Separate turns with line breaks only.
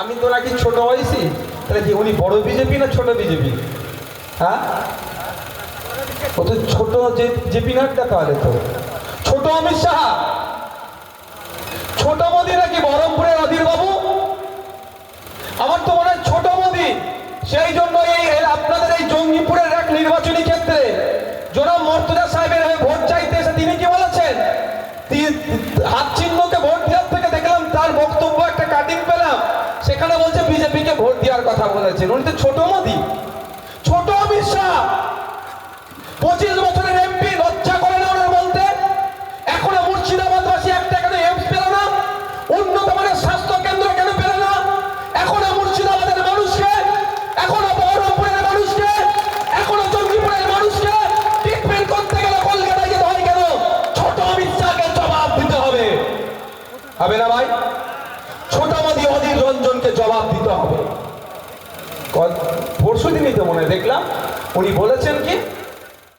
আমি তো নাকি ছোট বয়সী তাহলে কি উনি বড় বিজেপি না ছোট বিজেপি? হ্যাঁ? ও তো ছোট জেপি নাড্ডা তাহলে তো। ছোট অমিত শাহ। ছোট মোদি নাকি বহরমপুরের অধীর বাবু? আমার তো মনে হয় ছোট মোদি। সেই জন্য এই আপনাদের এই জঙ্গিপুরের এক নির্বাচনী ক্ষেত্রে জনাব মর্তুজা সাহেবের হয়ে ভোট চাইতে এসে তিনি কি বলেছেন? সেখানে বলছে বিজেপিকে ভোট দেওয়ার কথা বলেছেন। উনি তো ছোট মোদি। ছোট অমিত শাহ। পঁচিশ বছরের এমপি, লজ্জা করে না ওনার বলতে? এখনও মুর্শিদাবাদবাসী একটা কেন এমস পেল না? উন্নত মানের স্বাস্থ্য কেন্দ্র কেন পেল না? এখনও মুর্শিদাবাদের মানুষকে, এখনও বহরমপুরের মানুষকে, এখনও জঙ্গিপুরের মানুষকে ট্রিটমেন্ট করতে গেলে কলকাতায় যেতে হয় কেন? ছোট অমিত শাহকে জবাব দিতে হবে। হবে না ভাই? ছোট মোদী অধীর জনকে জবাব দিতে হবে। পরশু দিনই তো মনে দেখলাম। উনি বলেছেন কি